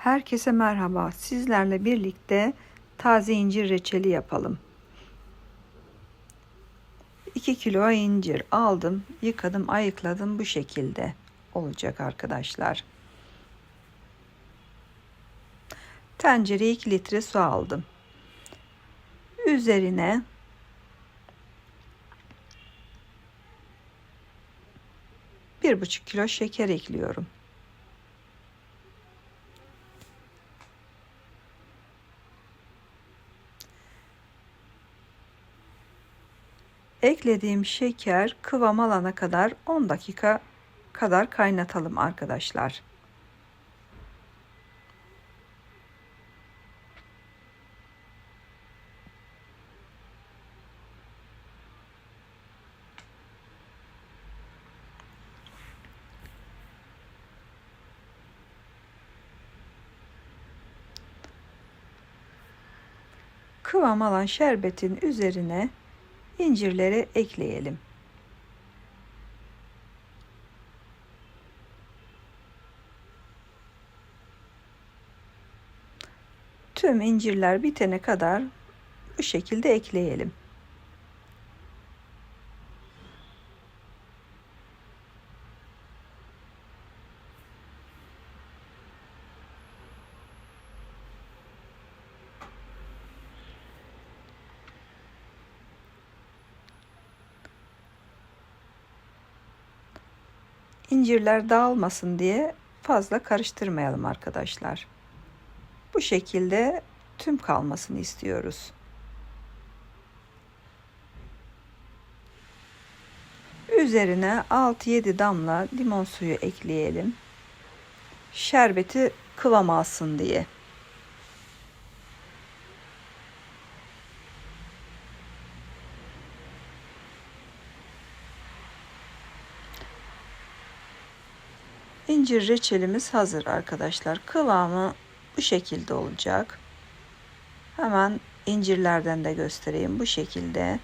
Herkese merhaba. Sizlerle birlikte taze incir reçeli yapalım. 2 kilo incir aldım, yıkadım, ayıkladım bu şekilde olacak arkadaşlar. Tencereye 2 litre su aldım. Üzerine bir buçuk kilo şeker ekliyorum. Eklediğim şeker kıvam alana kadar 10 dakika kadar kaynatalım arkadaşlar. Kıvam alan şerbetin üzerine incirleri ekleyelim. Tüm incirler bitene kadar bu şekilde ekleyelim. İncirler dağılmasın diye fazla karıştırmayalım arkadaşlar. Bu şekilde tüm kalmasını istiyoruz. Üzerine 6-7 damla limon suyu ekleyelim. Şerbeti kıvam alsın diye. İncir reçelimiz hazır arkadaşlar. Kıvamı bu şekilde olacak. Hemen incirlerden de göstereyim. Bu şekilde